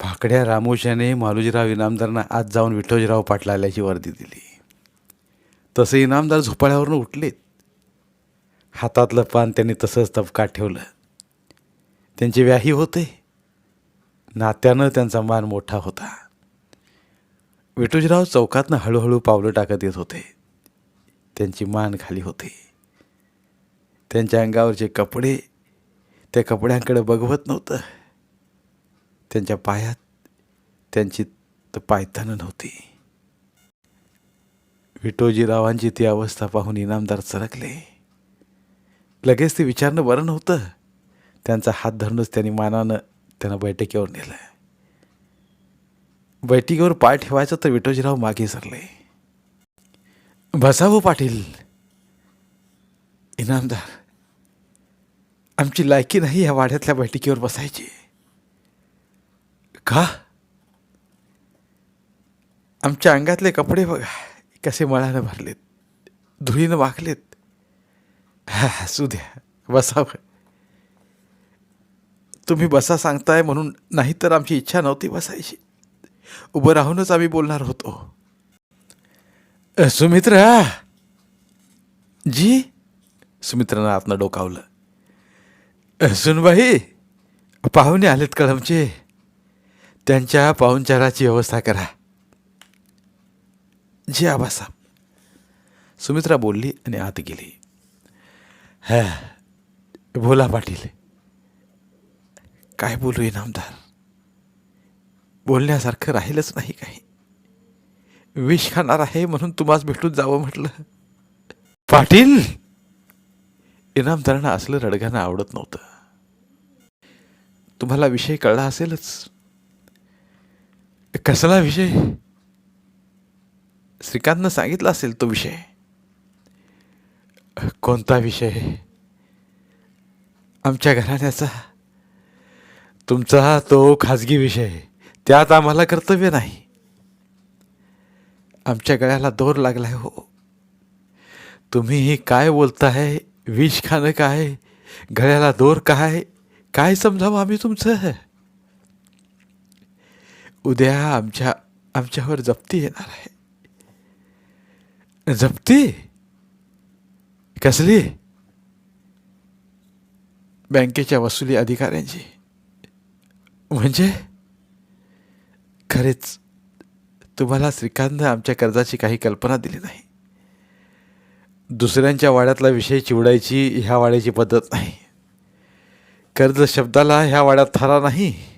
फाकड्या रामोशाने मालोजीराव इनामदारांना आज जाऊन विठोजीराव पाटलाल्याची वर्दी दिली. तसे इनामदार झोपाळ्यावरून उठलेत. हातातलं पान त्यांनी तसंच तबकात ठेवलं. त्यांचे व्याही होते. नात्यानं त्यांचा मान मोठा होता. विठोजीराव चौकातनं हळूहळू पावलं टाकत येत होते. त्यांची मान खाली होती. त्यांच्या अंगावरचे कपडे त्या कपड्यांकडे बघवत नव्हतं. त्यांच्या पायात त्यांची तर पायतानं नव्हती विठोजीरावांची ती अवस्था पाहून इनामदार सरकले लगेच ते विचारणं बरं नव्हतं. त्यांचा हात धरूनच त्यांनी मानानं त्यांना बैठकीवर नेलं. बैठकीवर पाय ठेवायचं तर विठोजीराव मागे सरले. बसावं पाटील. इनामदार आमची लायकी नाही या वाड्यातल्या बैठकीवर बसायची. का? आमच्या अंगातले कपडे बघा कसे मळानं भरलेत धुळीनं वाकलेत. हा असू द्या बसावं तुम्ही बसा सांगताय म्हणून नाही तर आमची इच्छा नव्हती बसायची. उभं राहूनच आम्ही बोलणार होतो. सुमित्रा! जी? सुमित्रानं आतनं डोकावलं. सुनबाई पाहुणे आलेत कळमचे. त्यांच्या पाहुणचाराची व्यवस्था करा. जी आबासा सुमित्रा बोलली आणि आत गेली. हा बोला पाटील. काय बोलू इनामदार बोलण्यासारखं राहिलंच नाही काही. विष खाणार आहे म्हणून तुम्हाला भेटून जावं म्हटलं. पाटील! इनामदारांना असलं रडगाणं आवडत नव्हतं. तुम्हाला विषय कळला असेलच. कसला विषय? श्रीकांतनं सांगितला असेल तो विषय. कोणता विषय? आमच्या घराण्याचा तुमचा तो खाजगी विषय. त्यात आम्हाला कर्तव्य नाही. आमच्या गळ्याला दोर लागलाय हो. तुम्ही काय बोलताय? विष खाणं काय? गळ्याला दोर काय? काय समजावं आम्ही तुमचं? उद्या आमच्या आमच्यावर जप्ती येणार आहे. जप्ती? कसली? बँकेच्या वसुली अधिकाऱ्यांची. म्हणजे? खरेच तुम्हाला श्रीकांतनं आमच्या कर्जाची काही कल्पना दिली नाही. दुसऱ्यांच्या वाड्यातला विषय चिवडायची ह्या वाड्याची पद्धत नाही. कर्ज शब्दाला ह्या वाड्यात थारा नाही.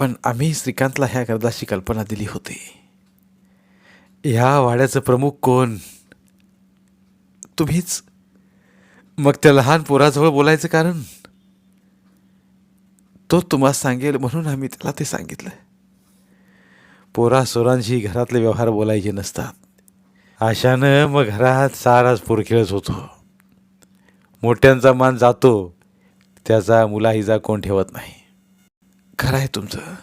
पण आम्ही श्रीकांतला ह्या कर्जाची कल्पना दिली होती. ह्या वाड्याचं प्रमुख कोण? तुम्हीच. मग त्या लहान पोराजवळ बोलायचं कारण? तो तुम्हाला सांगेल म्हणून आम्ही त्याला ते सांगितलं. पोरा सोरांशी घरातले व्यवहार बोलायचे नसतात. अशानं मग घरात साराच पोरखेळच होतो. मोठ्यांचा मान जातो. त्याचा मुलाहिजा कोण ठेवत नाही. खरं आहे तुमचं.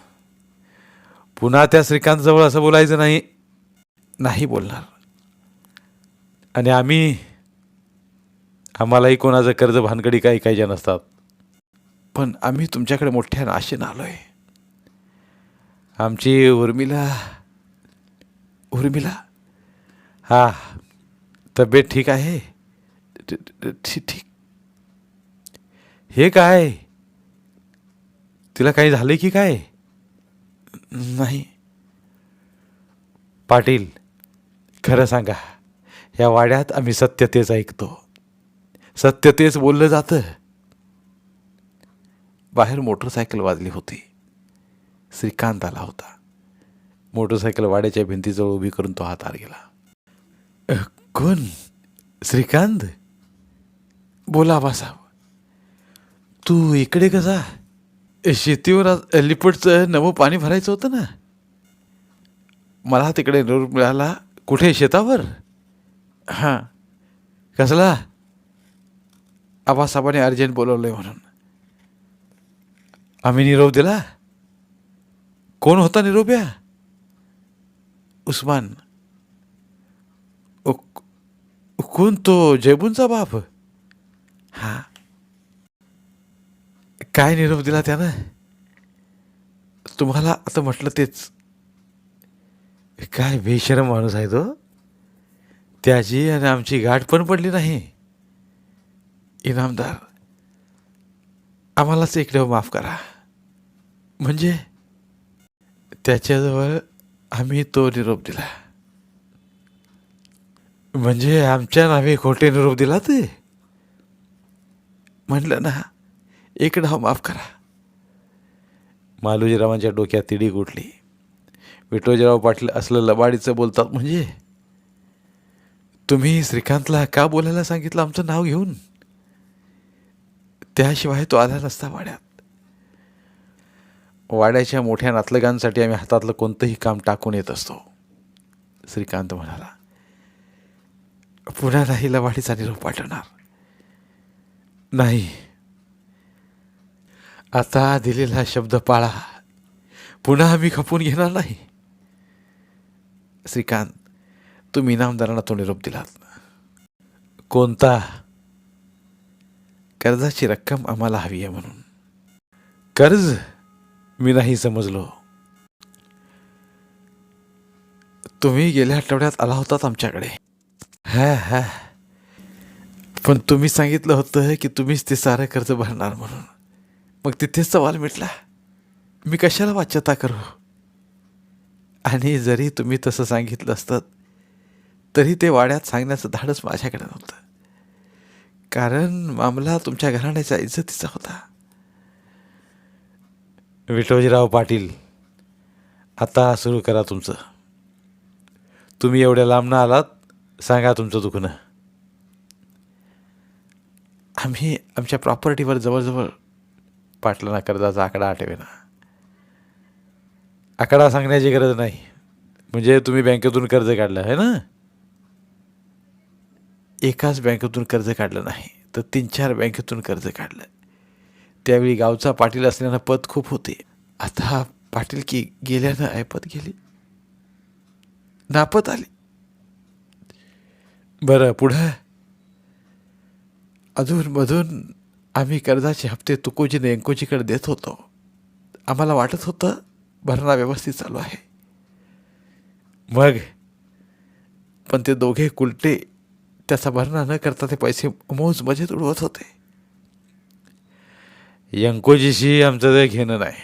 पुन्हा त्या श्रीकांतजवळ असं बोलायचं नाही. नाही बोलणार. आणि आम्ही आम्हालाही कोणाचं कर्ज भानगडी काही काहीच्या नसतात. पण आम्ही तुमच्याकडे मोठ्या आशेनं आलो आहे आमची उर्मिला उर्मिला? हा तब्येत ठीक आहे? ठीक ठीक. हे काय? तिला काही झालं की काय? नाही. पाटील खरं सांगा या वाड्यात आम्ही सत्य तेच ऐकतो. सत्य तेच बोललं जातं. बाहेर मोटरसायकल वाजली होती. श्रीकांत आला होता. मोटरसायकल वाड्याच्या भिंतीजवळ उभी करून तो हात आत गेला. "अ, कोण? श्रीकांत? बोला बासाहेब तू इकडे कसा? शेतीवर आज लिपटचं नवं पाणी भरायचं होतं ना. मला तिकडे निरोप मिळाला. कुठे? शेतावर? हां. कसला? आबासाहेबांनी अर्जंट बोलवलंय म्हणून. आम्ही निरोप दिला? कोण होता निरोप्या उस्मान. उ- कोण तो? जयबूनचा बाप? हां. काय निरोप दिला त्यानं? तुम्हाला आता म्हटलं तेच. काय बेशरम माणूस आहे तो. त्याची आणि आमची गाठ पण पडली नाही. इनामदार आम्हालाच एक माफ करा. म्हणजे? त्याच्याजवळ आम्ही तो निरोप दिला. म्हणजे आमच्या नावे खोटे निरोप दिला ते? म्हटलं ना एक डाव माफ करा. मालोजीरावांच्या डोक्यात तिडी उठली. विठोजीराव पाटील असलं लबाडीचं बोलतात म्हणजे? तुम्ही श्रीकांतला का बोलायला सांगितलं आमचं नाव घेऊन? त्याशिवाय तो आला नसता वाड्यात. वाड्याच्या मोठ्या नातलगांसाठी आम्ही हातातलं कोणतंही काम टाकून येत असतो. श्रीकांत म्हणाला पुन्हा नाही लवाडीचा निरोप पाठवणार. नाही. आता दिलेला शब्द पाळा. पुन्हा आम्ही खपून घेणार नाही. श्रीकांत तुम्ही इनामदारांना तो निरोप दिलात. कोणता? कर्जाची रक्कम आम्हाला हवी आहे म्हणून. कर्ज? मी नाही समजलो. तुम्ही गेल्या आठवड्यात आला होतात आमच्याकडे. हा हा. पण तुम्ही सांगितलं होतं की तुम्हीच ते सारं कर्ज भरणार म्हणून. मग तिथेच सवाल मिटला मी कशाला वाच्यता करू? आणि जरी तुम्ही तसं सांगितलं असतं तरी ते वाड्यात सांगण्याचं धाडस माझ्याकडे नव्हतं. कारण मामला तुमच्या घराण्याच्या इज्जतीचा होता. विठोजीराव पाटील आता सुरू करा तुमचं. तुम्ही एवढ्या लांब ना आलात सांगा तुमचं दुखणं. आम्ही आमच्या प्रॉपर्टीवर जवळजवळ पाटलांना कर्जाचा आकडा आठवेना. आकडा सांगण्याची गरज नाही. म्हणजे तुम्ही बँकेतून कर्ज काढलं आहे ना? एकाच बँकेतून कर्ज काढलं नाही तर तीन चार बँकेतून कर्ज काढलं. त्यावेळी गावचा पाटील असल्यानं पद खूप होते. आता पाटील की गेल्यानं ऐपत गेली. नापत आली. बरं पुढं? अधूनमधून आम्ही कर्जाचे हप्ते तुकोजीने अंकोजीकडे देत होतो. आम्हाला वाटत होतं भरणा व्यवस्थित चालू आहे. मग पण ते दोघे कुलटे त्याचा भरणा न करता ते पैसे मोज मजेत उडवत होते. यंकोजीशी आमचं ते घेणं नाही.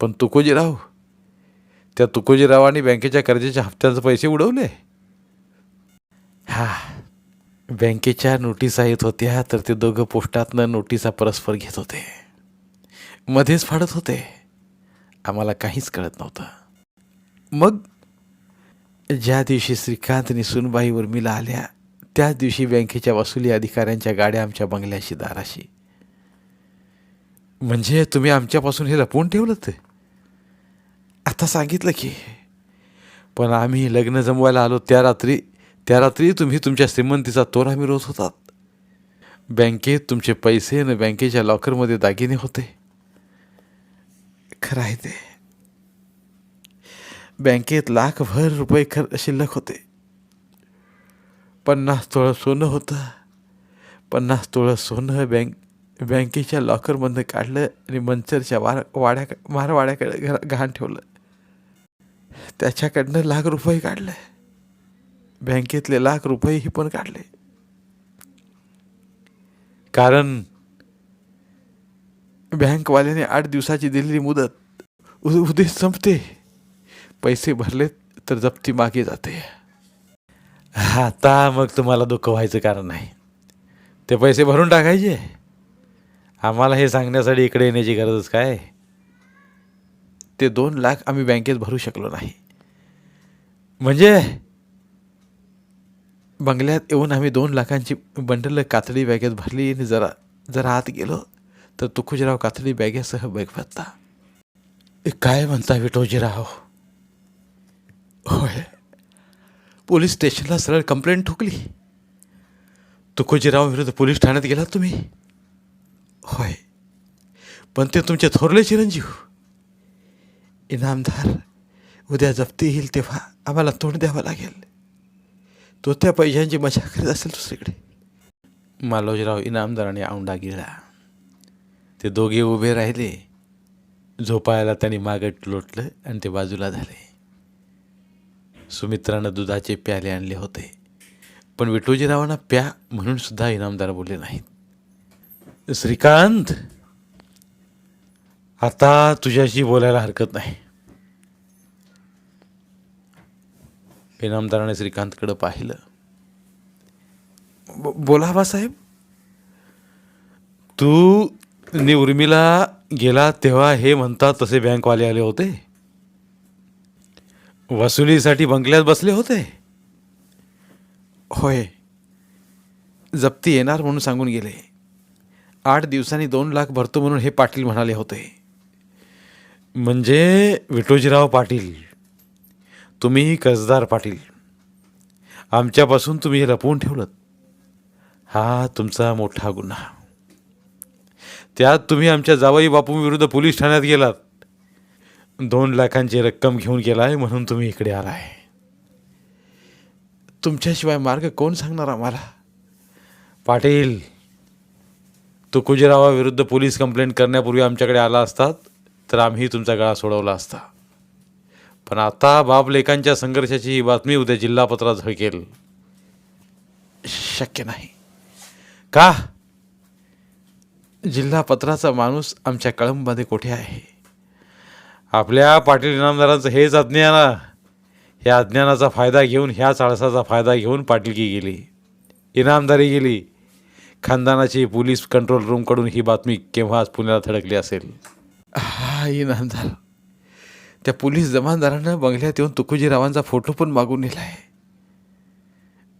पण तुकोजीराव त्या तुकोजीरावांनी बँकेच्या कर्जाच्या हप्त्यांचे पैसे उडवले. हा. बँकेच्या नोटिसा येत होत्या तर ते दोघं पोस्टातनं नोटिसा परस्पर घेत होते. मध्येच फाडत होते. आम्हाला काहीच कळत नव्हतं. मग ज्या दिवशी श्रीकांत आणि सुनबाई उर्मिला आल्या त्याच दिवशी बँकेच्या वसुली अधिकाऱ्यांच्या गाड्या आमच्या बंगल्याशी दाराशी. म्हणजे तुम्ही आमच्यापासून हे लपवून ठेवलं ते? आता सांगितलं की. पण आम्ही लग्न जमवायला आलो त्या रात्री त्या रात्री तुम्ही तुमच्या श्रीमंतीचा तोरा मिरवत होतात. बँकेत तुमचे पैसे आणि बँकेच्या लॉकरमध्ये दागिने होते. खरं आहे ते. बँकेत लाखभर रुपये खर शिल्लक होते. पन्नास तोळं सोनं होतं. पन्नास तोळं सोनं बँक बँकेच्या लॉकरमधनं काढलं आणि मंचरच्या वार वाड्या मारवाड्याकडे घरा घाण ठेवलं. त्याच्याकडनं लाख रुपये काढले. बँकेतले लाख रुपयेही पण काढले. कारण बँकवाल्याने आठ दिवसाची दिलेली मुदत उद्या संपते. पैसे भरले तर जप्ती मागे जाते. आता मग तुम्हाला दुःख व्हायचं कारण नाही. ते पैसे भरून टाकायचे. आम्हाला हे सांगण्यासाठी इकडे येण्याची गरजच काय? ते दोन लाख आम्ही बँकेत भरू शकलो नाही. म्हणजे? बंगल्यात येऊन आम्ही दोन लाखांची बंडल कातडी बॅगेत भरली आणि जरा जरा आत गेलो तर तुकोजीराव कातडी बॅगेसह बगवत्ता काय म्हणता विठोजीराव? होय पोलीस स्टेशनला सरळ कंप्लेंट ठोकली. तुकोजीराव विरुद्ध पोलीस ठाण्यात गेलात तुम्ही? होय पण ते तुमचे थोरले चिरंजीव. इनामदार उद्या जप्ती येईल तेव्हा आम्हाला तोंड द्यावं लागेल. तो त्या पैशांची मजा करत असेल दुसरीकडे. मालोजीराव इनामदाराने औंडा गेला. ते दोघे उभे राहिले. झोपायला त्यांनी मागट लोटलं आणि ते बाजूला झाले. सुमित्रानं दुधाचे प्याले आणले होते. पण विठोजीरावांना प्या म्हणून सुद्धा इनामदार बोलले नाहीत. श्रीकांत आता तुझ्याशी बोलायला हरकत नाही. इनामदाराने श्रीकांतकडं पाहिलं. ब- बोला बासाहेब तू नि उर्मिला गेला तेव्हा हे म्हणतात तसे बँकवाले आले होते? वसुलीसाठी बंगल्यात बसले होते? होय. जप्ती येणार म्हणून सांगून गेले. आठ दिवसांनी दोन लाख भरतो म्हणून हे पाटील म्हणाले होते. म्हणजे विठोजीराव पाटील तुम्ही कसदार पाटील. आमच्यापासून तुम्ही हे लपवून ठेवलं हा तुमचा मोठा गुन्हा. त्यात तुम्ही आमच्या जावई बापूंविरुद्ध पोलीस ठाण्यात गेलात. दोन लाखांची रक्कम घेऊन गेलाय म्हणून तुम्ही इकडे आलाय. तुमच्याशिवाय मार्ग कोण सांगणार आम्हाला? पाटील तुकोजीरावाविरुद्ध पोलीस कंप्लेंट करण्यापूर्वी आमच्याकडे आला असतात तर आम्ही तुमचा गळा सोडवला असता. पण आता बाप लेकांच्या संघर्षाची ही बातमी उद्या जिल्हापत्रात झळकेल. शक्य नाही. का? जिल्हापत्राचा माणूस आमच्या कळंबमध्ये कुठे आहे? आपल्या पाटील इनामदारांचं हेच अज्ञान ह्या अज्ञानाचा फायदा घेऊन ह्याच आळसाचा फायदा घेऊन पाटीलकी गेली. इनामदारी गेली. खानदानाची पोलीस कंट्रोल रूमकडून ही बातमी केव्हाच पुण्याला थडकली असेल? हा इनामदार. त्या पोलीस जमानदारानं बंगल्यात येऊन तुकोजीरावांचा फोटो पण मागून नेलाय.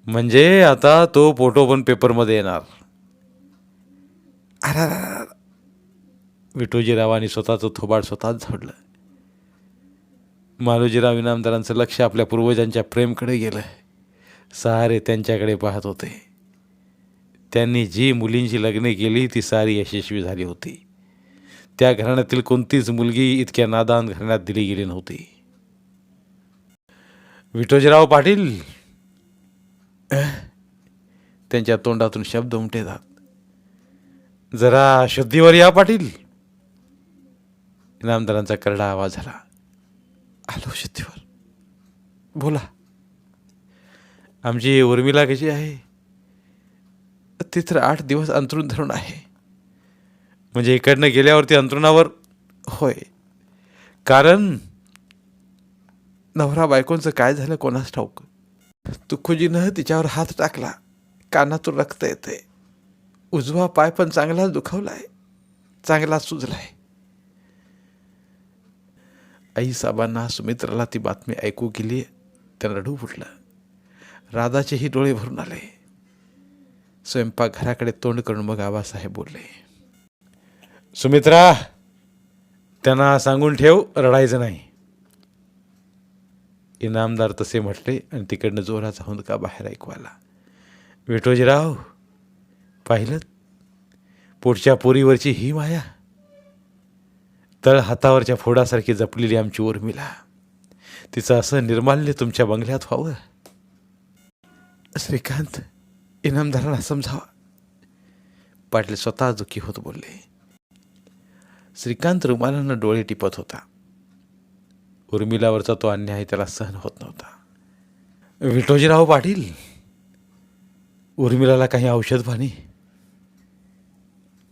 म्हणजे आता तो फोटो पण पेपरमध्ये येणार. अरे विठोजीरावांनी स्वतःचं थोबाड स्वतःच झाडलं. मालोजीराव इनामदारांचं लक्ष आपल्या पूर्वजांच्या प्रेमकडे गेलं. सारे त्यांच्याकडे पाहत होते. त्यांनी जी मुलींची लग्ने केली ती सारी यशस्वी झाली होती. त्या घराण्यातील कोणतीच मुलगी इतक्या नादान घराण्यात दिली गेली नव्हती. विठोजीराव पाटील त्यांच्या तोंडातून शब्द उमटेतात जरा शुद्धीवर या पाटील. इनामदारांचा करडा आवाज झाला. आलो शुद्धीवर. बोला. आमची उर्मिला कशी आहे? ती तर आठ दिवस अंतरून धरून आहे. म्हणजे इकडनं गेल्यावरती अंतरुणावर होय. कारण? नवरा बायकोंचं काय झालं कोणास ठाऊक? तुकोजीनं तिच्यावर हात टाकला. कानातून रक्त येते उजवा पाय पण चांगलाच दुखावलाय. चांगलाच सुजलाय. आई साहेबांना सुमित्राला ती बातमी ऐकू गेली. त्यांना रडू फुटलं. राधाचेही डोळे भरून आले. स्वयंपाकघराकडे तोंड करून मग आबासाहेब बोलले. सुमित्रा त्यांना सांगून ठेव रडायचं नाही. इनामदार तसे म्हटले आणि तिकडनं जोराचा हुंदका बाहेर ऐकू आला विठोजीराव पाहिलं? पुढच्या पोरीवरची ही माया. तळ हातावरच्या फोडासारखी जपलेली आमची उर्मिला. तिचं असं निर्माल्य तुमच्या बंगल्यात व्हावं. श्रीकांत इनामदारांना समजावा. पाटील स्वतः दुःखी होत बोलले. श्रीकांत रुमालानं डोळे टिपत होता. उर्मिलावरचा तो अन्याय त्याला सहन होत नव्हता. विठोजीराव पाटील उर्मिलाला काही औषध पाणी?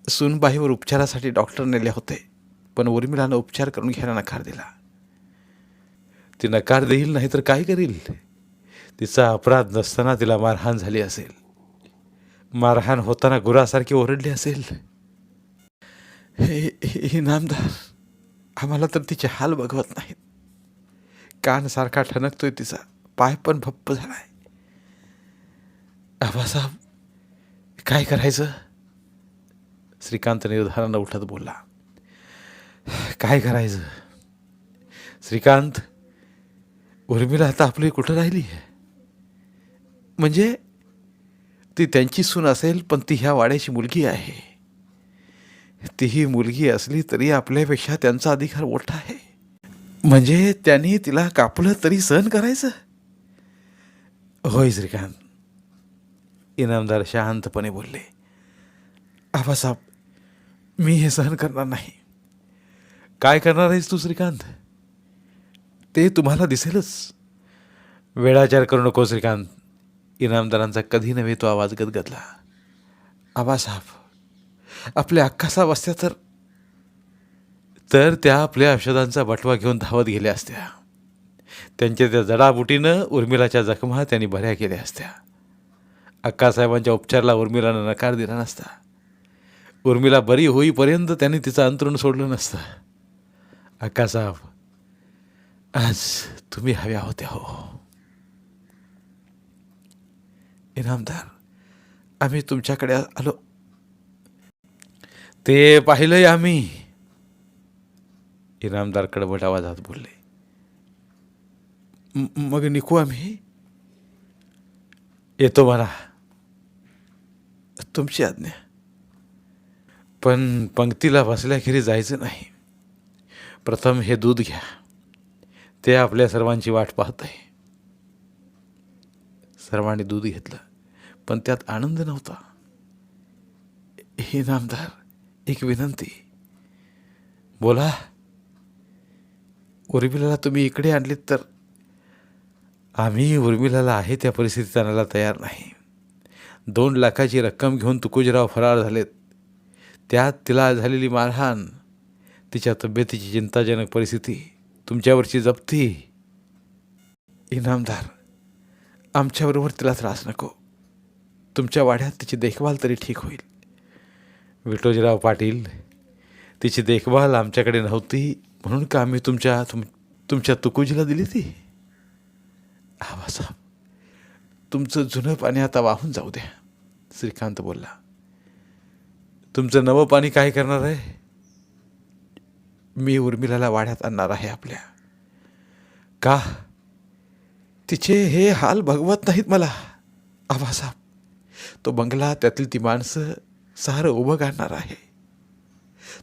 सुनबाईवर उपचारासाठी डॉक्टर नेले होते पण उर्मिलानं उपचार करून घ्यायला नकार दिला. ती नकार देईल नाही तर काय करील? तिचा अपराध नसताना तिला मारहाण झाली असेल. मारहाण होताना गुरासारखी ओरडली असेल. हे हे इनामदार आम्हाला तर तिचे हाल बघवत नाहीत. कान सारखा ठणकतोय तिचा पाय पण भप्प झालाय. आबासाहेब काय करायचं? श्रीकांत निर्धारानं उठत बोलला. काय करायचं? श्रीकांत उर्मिला आता आपली कुठं राहिली? आहे म्हणजे ती त्यांची सून असेल पण ती ह्या वाड्याची मुलगी आहे. तीही मुलगी असली तरी आपल्यापेक्षा त्यांचा अधिकार मोठा आहे. म्हणजे त्यांनी तिला कापलं तरी सहन करायचं? होय श्रीकांत. इनामदार शांतपणे बोलले आबासाहेब मी हे सहन करणार नाही. काय करणार आहेस तू श्रीकांत? ते तुम्हाला दिसेलच. वेळाचार करू नको श्रीकांत. इनामदारांचा कधी नव्हे तो आवाज गदगदला. आबासाहेब आपल्या अक्कासाहेब असत्या तर. तर त्या आपल्या औषधांचा बटवा घेऊन धावत गेल्या असत्या. त्यांच्या त्या जडाबुटीनं उर्मिलाच्या जखमा त्यांनी बऱ्या केल्या असत्या. अक्कासाहेबांच्या उपचाराला उर्मिलानं नकार दिला नसता. उर्मिला बरी होईपर्यंत त्यांनी तिचं अंतरुण सोडलं नसतं. अक्कासाहेब आज तुम्ही हव्या होत्या हो. इनामदार आम्ही तुमच्याकडे आलो. ते पाहिलंय आम्ही. इनामदार कडबट आवाजात बोलले. मग निघू आम्ही? येतो मला तुमची आज्ञा. पण पंक्तीला बसल्याखेरी जायचं नाही. प्रथम हे दूध घ्या. ते आपल्या सर्वांची वाट पाहत आहे सर्वांनी दूध घेतलं पण त्यात आनंद नव्हता. हे नामदार एक विनंती बोला उर्मिलाला तुम्ही इकडे आणलीत तर आम्ही उर्मिलाला आहे त्या परिस्थितीत आणायला तयार नाही दोन लाखाची रक्कम घेऊन तुकोजीराव फरार झालेत त्यात तिला झालेली मारहाण तिच्या तब्येतीची चिंताजनक परिस्थिती तुमच्यावरची जप्ती इनामदार आमच्याबरोबर तिला त्रास नको तुमच्या वाड्यात तिची देखभाल तरी ठीक होईल विठोजीराव पाटील तिची देखभाल आमच्याकडे नव्हती म्हणून का आम्ही तुमच्या तुम तुमच्या तुकुजीला दिली ती? आबासाहेब तुमचं जुनं पाणी आता वाहून जाऊ द्या श्रीकांत बोलला. तुमचं नवं पाणी काय करणार आहे? मी उर्मिलाला वाड्यात आणणार आहे आपल्या. का? तिचे हे हाल भगवत नाहीत मला. आबासाहेब तो बंगला त्यातील ती माणसं सारं उभं काढणार आहे.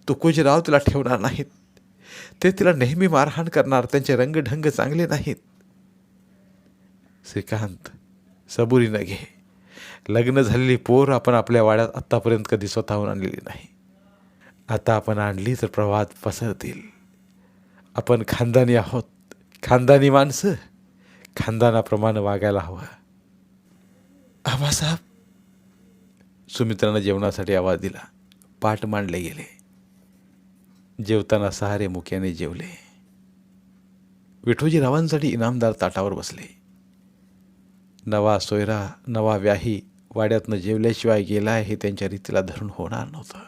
तुकोजीराव तिला ठेवणार नाहीत. ते तिला नेहमी मारहाण करणार त्यांचे रंगढंग चांगले नाहीत. श्रीकांत सबुरी न घे. लग्न झालेली पोर आपण आपल्या वाड्यात आत्तापर्यंत कधी स्वतःहून आणलेली नाही. आता आपण आणली तर प्रवाहात पसरतील. आपण खानदानी आहोत. खानदानी माणसं. खानदानाप्रमाणे वागायला हवं. आबासाहेब सुमित्रानं जेवणासाठी आवाज दिला. पाठ मांडले गेले. जेवताना सहारे मुख्याने जेवले. विठोजीरावांसाठी इनामदार ताटावर बसले. नवा सोयरा नवा व्याही वाड्यातनं जेवल्याशिवाय गेलाय हे त्यांच्या रीतीला धरून होणार नव्हतं.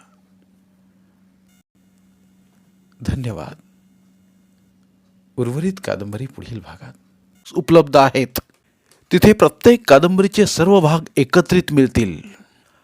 धन्यवाद. उर्वरित कादंबरी पुढील भागात उपलब्ध आहेत. तिथे प्रत्येक कादंबरीचे सर्व भाग एकत्रित मिळतील.